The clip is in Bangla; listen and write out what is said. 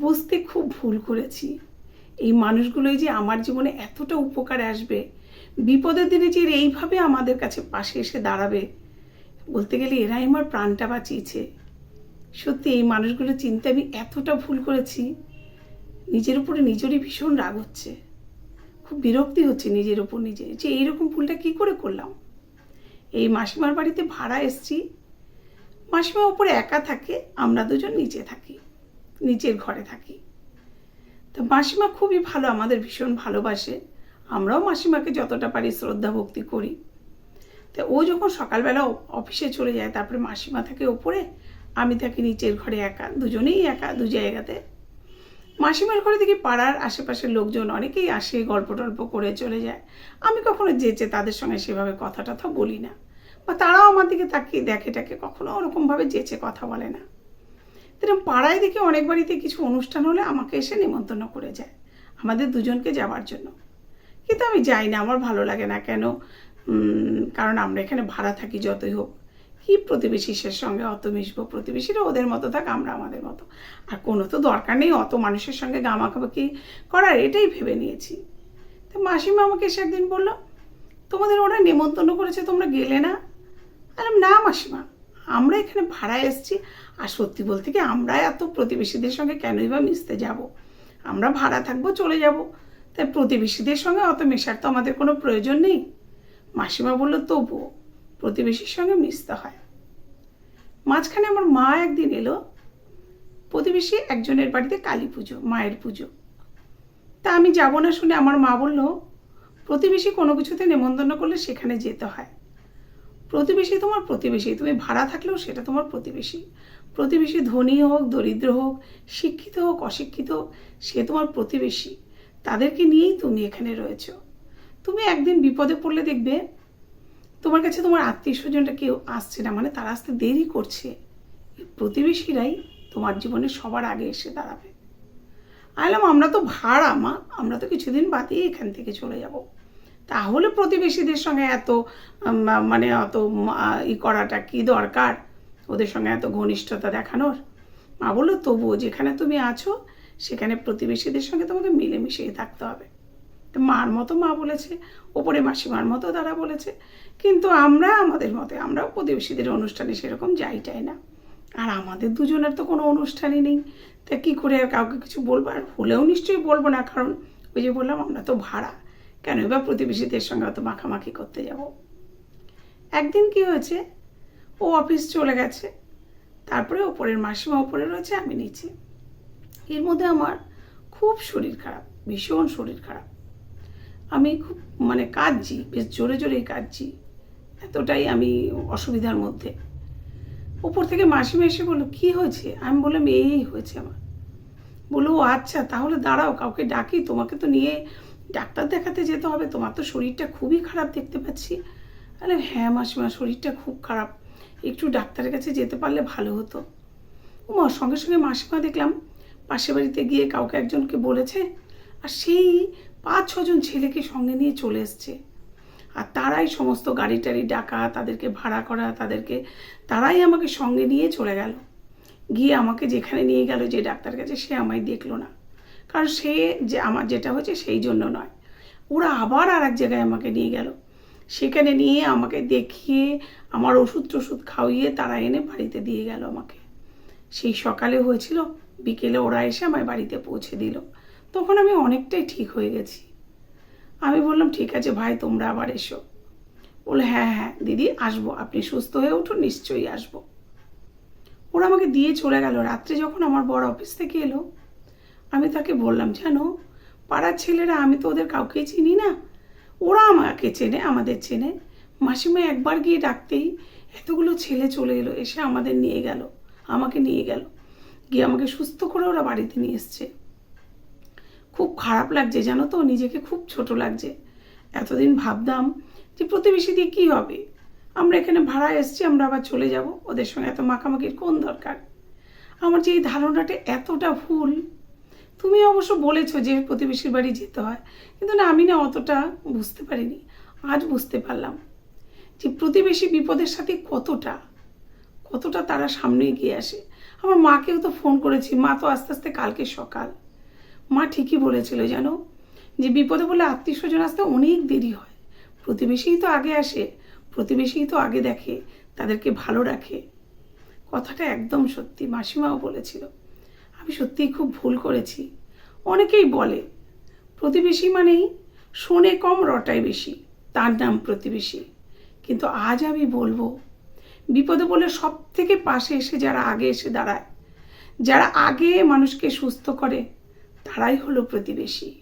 বুঝতে খুব ভুল করেছি। এই মানুষগুলোই যে আমার জীবনে এতটা উপকারে আসবে, বিপদের দিনে যে এইভাবে আমাদের কাছে পাশে এসে দাঁড়াবে, বলতে গেলে এরাই আমার প্রাণটা বাঁচিয়েছে। সত্যি এই মানুষগুলো চিনতে আমি এতটা ভুল করেছি, নিজের উপরে নিজেরই ভীষণ রাগ হচ্ছে। খুব বিরক্তি হচ্ছে নিজের উপর নিজে, যে এইরকম ভুলটা কি করে করলাম? এই মাসিমার বাড়িতে ভাড়া এসছি মাসিমার উপরে একা থাকে, আমরা দুজন নিচে থাকি। নিচের ঘরে থাকি। তো মাসিমা খুবই ভালো, আমাদের ভীষণ ভালোবাসে। আমরাও মাসিমাকে যতটা পারি শ্রদ্ধা ভক্তি করি। তো ও যখন সকালবেলা অফিসে চলে যায়, তারপরে মাসিমা থাকে ওপরে, আমি থাকি নিচের ঘরে একা, দুজনেই একা দু জায়গাতে। মাসিমার ঘরে দেখি পাড়ার আশেপাশের লোকজন অনেকেই আসে, গল্প টল্প করে চলে যায়। আমি কখনো যেচে তাদের সঙ্গে সেভাবে কথা টথা বলি না। বা তারাও আমার দিকে তাকিয়ে দেখে টাকে কখনো ওরকমভাবে যেচে কথা বলে না। এরকম পাড়ায় দেখি অনেক বাড়িতে কিছু অনুষ্ঠান হলে আমাকে এসে নিমন্ত্রণ করে যায়, আমাদের দুজনকে যাওয়ার জন্য। কিন্তু আমি যাই না, আমার ভালো লাগে না কেন? কারণ আমরা এখানে ভাড়া থাকি যতই হোক। কি প্রতিবেশীর সঙ্গে অত মিশবো? প্রতিবেশীরা ওদের মতো থাক, আমরা আমাদের মতো। আর কোনো তো দরকার নেই, অত মানুষের সঙ্গে গামাখামাখি করার, এটাই ভেবে নিয়েছি। তো মাসিমা আমাকে এসে একদিন বলল, তোমাদের ওরা নেমন্তন্ন করেছে, তোমরা গেলে না? বললাম, না মাসিমা। আমরা এখানে ভাড়ায় এসেছি। আর সত্যি বলতে কি, আমরা এত প্রতিবেশীদের সঙ্গে কেনই বা মিশতে যাব? আমরা ভাড়া থাকব, চলে যাব। তাই প্রতিবেশীদের সঙ্গে অত মেশার তো আমাদের কোনো প্রয়োজন নেই। মাসিমা বলল, তবুও প্রতিবেশীর সঙ্গে মিশতে হয়। মাঝখানে আমার মা একদিন এলো, প্রতিবেশী একজনের বাড়িতে কালী পুজো, মায়ের পুজো। তা আমি যাব না শুনে আমার মা বলল, প্রতিবেশী কোনো কিছুতে নেমন্তন্ন করলে সেখানে যেতে হয়। প্রতিবেশী তোমার প্রতিবেশী, তুমি ভাড়া থাকলেও সেটা তোমার প্রতিবেশী। প্রতিবেশী ধনী হোক, দরিদ্র হোক, শিক্ষিত হোক, অশিক্ষিত হোক, সে তোমার প্রতিবেশী। তাদেরকে নিয়েই তুমি এখানে রয়েছো। তুমি একদিন বিপদে পড়লে দেখবে তোমার কাছে তোমার আত্মীয় স্বজনটা কেউ আসছে না মানে তারা আসতে দেরি করছে। প্রতিবেশীরাই তোমার জীবনে সবার আগে এসে দাঁড়াবে। আইলাম আমরা তো ভাড়া, মা। আমরা তো কিছুদিন বাদেই এখান থেকে চলে যাব। তাহলে প্রতিবেশীদের সঙ্গে এত মানে অত ই করাটা কি দরকার? ওদের সঙ্গে এত ঘনিষ্ঠতা দেখানোর? মা বলল, তবুও যেখানে তুমি আছো, সেখানে প্রতিবেশীদের সঙ্গে তোমাকে মিলেমিশেই থাকতে হবে। তো মার মতো মা বলেছে, ওপরে মাসিমার মতো তারা বলেছে, কিন্তু আমরা আমাদের মতে, আমরাও প্রতিবেশীদের অনুষ্ঠানে সেরকম যাই টাই না। আর আমাদের দুজনের তো কোনো অনুষ্ঠানই নেই। তা কী করে আর কাউকে কিছু বলব আর হলেও নিশ্চয়ই বলব না, কারণ ওই যে বললাম, আমরা তো ভাড়া। কেন এবার প্রতিবেশীদের সঙ্গে অত মাখামাখি করতে যাব? একদিন কি হয়েছে? ও অফিস চলে গেছে। তারপরে ওপরের মাসিমা ওপরে রয়েছে, আমি নিচে। এর মধ্যে আমার খুব শরীর খারাপ, ভীষণ শরীর খারাপ। আমি খুব মানে কাঁদছি, বেশ জোরে জোরেই কাঁদছি, এতটাই আমি অসুবিধার মধ্যে। উপর থেকে মাসিমা এসে বলল, কী হয়েছে? আমি বললাম, এই হয়েছে আমার। বলল, "ও আচ্ছা তাহলে দাঁড়াও, কাউকে ডাকি, তোমাকে তো নিয়ে ডাক্তার দেখাতে যেতে হবে, তোমার তো শরীরটা খুবই খারাপ দেখতে পাচ্ছি। আরে হ্যাঁ মাসিমা, শরীরটা খুব খারাপ। একটু ডাক্তারের কাছে যেতে পারলে ভালো হতো। ও মা সঙ্গে সঙ্গে মাসিমা দেখলাম, পাশের বাড়িতে গিয়ে কাউকে একজনকে বলেছে, আর সেই পাঁচ, ছজন ছেলেকে সঙ্গে নিয়ে চলে এসছে। আর তারাই সমস্ত গাড়ি টাড়ি ডাকা, তাদেরকে ভাড়া করা, তাদেরকে, তারাই আমাকে সঙ্গে নিয়ে চলে গেল। গিয়ে আমাকে যেখানে নিয়ে গেল যে ডাক্তার কাছে, সে আমায় দেখল না। কারণ সে যে আমার যেটা হয়েছে সেই জন্য নয়। ওরা আবার আর এক জায়গায় আমাকে নিয়ে গেল। সেখানে নিয়ে আমাকে দেখিয়ে, আমার ওষুধ টষুধ খাওয়িয়ে তারা এনে বাড়িতে দিয়ে গেল আমাকে। সেই সকালে হয়েছিল, বিকেলে ওরা এসে আমার বাড়িতে পৌঁছে দিল। তখন আমি অনেকটাই ঠিক হয়ে গেছি। আমি বললাম, ঠিক আছে ভাই, তোমরা আবার এসো। বলে হ্যাঁ হ্যাঁ দিদি, আসব। আপনি সুস্থ হয়ে উঠুন, নিশ্চয়ই আসব। ওরা আমাকে দিয়ে চলে গেল। রাত্রে যখন আমার বড় অফিস থেকে এলো আমি তাকে বললাম, জানো, পাড়ার ছেলেরা, আমি তো ওদের কাউকেই চিনি না। ওরা আমাকে চেনে, আমাদের চেনে। মাসিমা একবার গিয়ে ডাকতেই এতগুলো ছেলে চলে এলো, এসে আমাদের নিয়ে গেল, আমাকে নিয়ে গেল। গিয়ে আমাকে সুস্থ করে ওরা বাড়িতে নিয়ে এসছে। খুব খারাপ লাগছে, জানো তো, নিজেকে খুব ছোট লাগছে। এতদিন ভাবতাম যে প্রতিবেশী দিয়ে কী হবে? আমরা এখানে ভাড়া এসেছি, আমরা আবার চলে যাব। ওদের সঙ্গে এত মাখামাখির কোন দরকার? আমার যে এই ধারণাটা এতটা ভুল তুমি অবশ্য বলেছ যে প্রতিবেশীর বাড়ি যেতে হয়, কিন্তু না, আমি না অতটা বুঝতে পারিনি। আজ বুঝতে পারলাম যে প্রতিবেশী বিপদের সাথে কতটা কতটা তারা সামনে এগিয়ে আসে। আমার মাকেও তো ফোন করেছি, মা তো আস্তে আস্তে কালকে সকাল। মা ঠিকই বলেছিল জানো যে বিপদে বলে আত্মীয় স্বজন আসতে অনেক দেরি হয়। প্রতিবেশীই তো আগে আসে, প্রতিবেশীই তো আগে দেখে, তাদেরকে ভালো রাখে। কথাটা একদম সত্যি, মাসিমাও বলেছিল। আমি সত্যিই খুব ভুল করেছি। অনেকেই বলে, প্রতিবেশী মানেই শোনে কম, রটায় বেশি। তার নাম প্রতিবেশী। কিন্তু আজ আমি বলব, বিপদে বলে সব থেকে পাশে এসে যারা আগে এসে দাঁড়ায়, যারা আগে মানুষকে সুস্থ করে, তারাই হলো প্রতিবেশী।